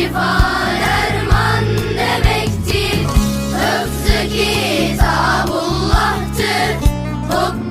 şifa derman demektir. Hıfzı kitabullah'tır Hukm